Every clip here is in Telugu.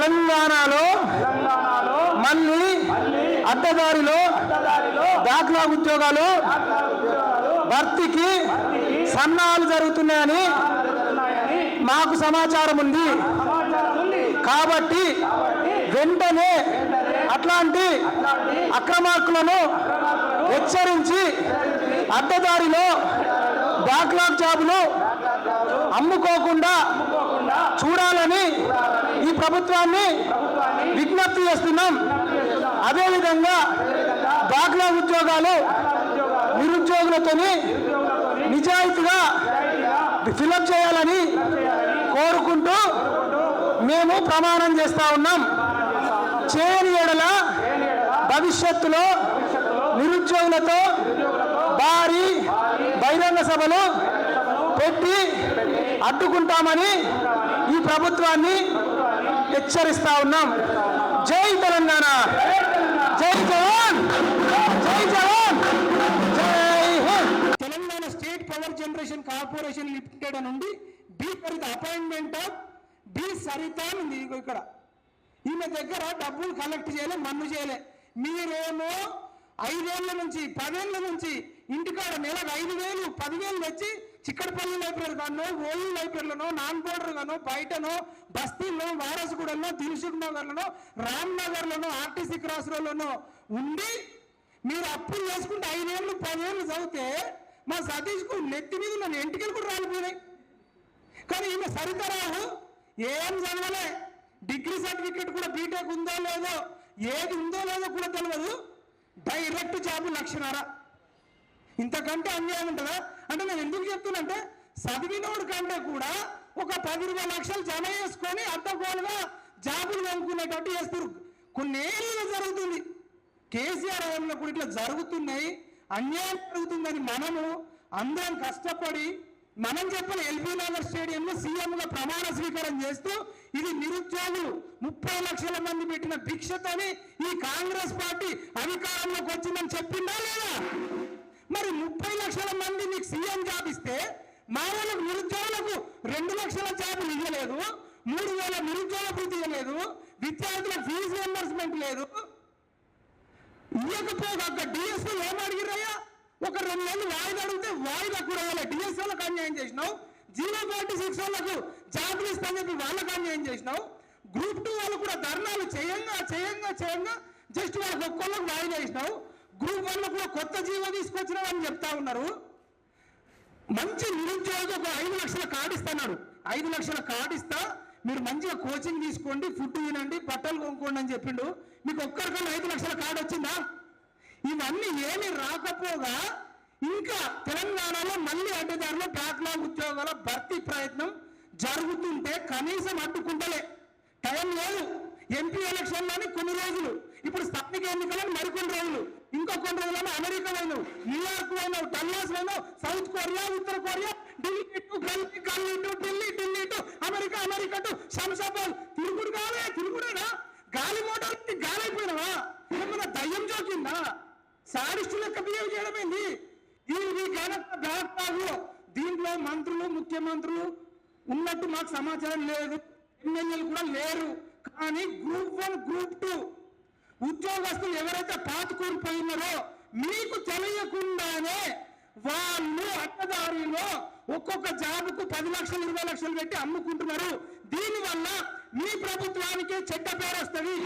తెలంగాణలో మళ్ళీ అడ్డదారిలో దాఖలా ఉద్యోగాలు భర్తీకి సన్నాహాలు జరుగుతున్నాయని మాకు సమాచారం ఉంది. కాబట్టి వెంటనే అట్లాంటి అక్రమార్కులను హెచ్చరించి అడ్డదారిలో బ్యాక్లాగ్ జాబులు అమ్ముకోకుండా చూడాలని ఈ ప్రభుత్వాన్ని విజ్ఞప్తి చేస్తున్నాం. అదేవిధంగా అదేవిధంగా ఉద్యోగాలు నిరుద్యోగులతో నిరుద్యోగులతోని నిజాయితీగా ఫిలప్ చేయాలని కోరుకుంటూ మేము ప్రమాణం చేస్తా ఉన్నాం. చేయని ఎడల భవిష్యత్తులో నిరుద్యోగులతో భారీ బహిరంగ సభలు పెట్టి అడ్డుకుంటామని ఈ ప్రభుత్వాన్ని హెచ్చరిస్తా ఉన్నాం. జై తెలంగాణ. జై జవాన్. జై జవాన్. జై Telangana state power generation corporation limited నుండి B Saritha appointment of B Saritha అని ఉంది ఇక్కడ. ఈమె దగ్గర డబ్బులు కలెక్ట్ చేయలే మన్ను చేయలే. మీరేమో ఐదేళ్ళ నుంచి పదేళ్ళ నుంచి ఇంటికాడ నెలకు ఐదు వేలు పదివేలు తెచ్చి చిక్కడపల్లి లైబ్రరీ కానో ఓల్డ్ లైబ్రరీలోనో నాన్ బోర్డర్ గానో బయటనో బస్తీల్లో వారసుగూడలో దిల్సుఖ్ నగర్లోనో రామ్ నగర్లోనో ఆర్టీసీ క్రాస్ రోడ్లోనో ఉండి మీరు అప్పులు చేసుకుంటే ఐదేళ్ళు పదేళ్ళు చదివితే మా సతీష్కు నెత్తి మీద నన్ను ఎంటికలు కూడా రాలిపోయినాయి. కానీ ఈమె సరితరావు ఏం చదవలే? డిగ్రీ సర్టిఫికేట్ కూడా బీటెక్ ఉందో లేదో ఏది ఉందో లేదో కూడా తెలియదు డైరెక్ట్ జాబ్ లక్షణారా ఇంతకంటే అన్యాయం ఉంటుందా? అంటే నేను ఎందుకు చెప్తున్నంటే చదివినోడు కంటే కూడా ఒక పది ఇరవై లక్షలు జమ చేసుకొని అడ్డగోలుగా జాబులు కొనుక్కునేటట్టు చేస్తారు కొన్నేళ్ళు జరుగుతుంది. కేసీఆర్ హయాంలో కూడా ఇట్లా జరుగుతున్నాయి. అన్యాయం జరుగుతుందని మనము అందరం కష్టపడి మనం చెప్పిన ఎల్బీ నగర్ స్టేడియంలో సీఎంగా ప్రమాణ స్వీకారం చేస్తూ ఇది నిరుద్యోగులు ముప్పై లక్షల మంది పెట్టిన భిక్షతని ఈ కాంగ్రెస్ పార్టీ అధికారంలోకి వచ్చిందని చెప్పిందా లేదా? మరి ముప్పై లక్షల మంది ఇస్తే మా వాళ్ళకు నిరుద్యోగులకు రెండు లక్షల జాబులు ఇవ్వలేదు మూడు వేల నిరుద్యోగ భృతి ఇవ్వలేదు విద్యార్థుల ఫీజు రియంబర్స్మెంట్ లేదు. ఇవ్వకపోగా ఒక డిఎస్ఓ ఏం అడిగిరయ్యా ఒక రెండు నెలలు వాయిదా అడిగితే వాయిదా కూడా వాళ్ళ డిఎస్ఓలకు అన్యాయం చేసినావు. జీరో ఫార్టీ సిక్స్ వాళ్ళకు జాబులు ఇస్తామని చెప్పి వాళ్ళకి అన్యాయం చేసినావు. గ్రూప్ టూ వాళ్ళు కూడా ధర్నాలు చేయంగా చేయంగా చేయంగా జస్ట్ వాళ్ళకి ఒక్కొక్కరికి వాయిదా ఇచ్చినావు గ్రూప్ వన్ కూడా కొత్త జీవో తీసుకొచ్చినావు అని చెప్తా ఉన్నారు. మంచి నిరుద్యోగి ఒక ఐదు లక్షల కార్డు ఐదు లక్షల కార్డు ఇస్తా మీరు మంచిగా కోచింగ్ తీసుకోండి ఫుడ్ తినండి బట్టలు కొనుక్కోండి అని చెప్పిండు. మీకు ఒక్కరికన్నా ఐదు లక్షల కార్డు వచ్చిందా? ఇవన్నీ ఏమి రాకపోగా ఇంకా తెలంగాణలో మళ్ళీ అడ్డదారులు బ్యాక్లాగ్ ఉద్యోగాల భర్తీ ప్రయత్నం జరుగుతుంటే కనీసం అడ్డుకుంటలే. టైం లేదు. ఎంపీ ఎలక్షన్లోని కొన్ని రోజులు. ఇప్పుడు స్థానిక ఎన్నికలను మరికొన్ని రోజులు. ఇంకా కొన్ని రోజులలో అమెరికా పోయినావు న్యూయార్క్ పోయినావు డల్లాస్ పోయినావు సౌత్ కొరియా ఉత్తర కొరియా ఢిల్లీ టు గల్లీ గల్లీ to Delhi Delhi to America America to Shamshabad. తిరుగుడు కాలే తిరుగుడేనా? గాలి మోటార్ గాలి అయిపోయినావా ఏమన్నా దయ్యం జోకిందా? సాడిస్టు లెక్క బిహేవ్ చేయడం ఏంది? ఈ ఘనత బ్యాక్లాగ్లో దీంట్లో మంత్రులు ముఖ్యమంత్రులు ఉన్నట్టు మాకు సమాచారం లేదు. ఎమ్మెల్యేలు కూడా లేరు. కానీ గ్రూప్ వన్ గ్రూప్ టూ ఉద్యోగస్తులు ఎవరైతే పాతుకూరిపోయినారో మీకు తెలియకుండానే వాళ్ళు అట్టదారిలో ఒక్కొక్క జాబుకు పది లక్షలు ఇరవై లక్షలు పెట్టి అమ్ముకుంటున్నారు. దీనివల్ల మీ ప్రభుత్వానికి చెడ్డ పేరు వస్తుంది.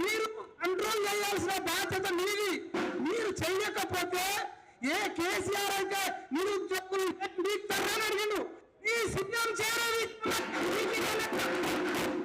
మీరు కంట్రోల్ చేయాల్సిన బాధ్యత మీది. మీరు చెయ్యకపోతే ఏ కేసీఆర్ అయితే నిరుద్యోగులు అడిగిండు. ఈ సిద్ధం చేయాలి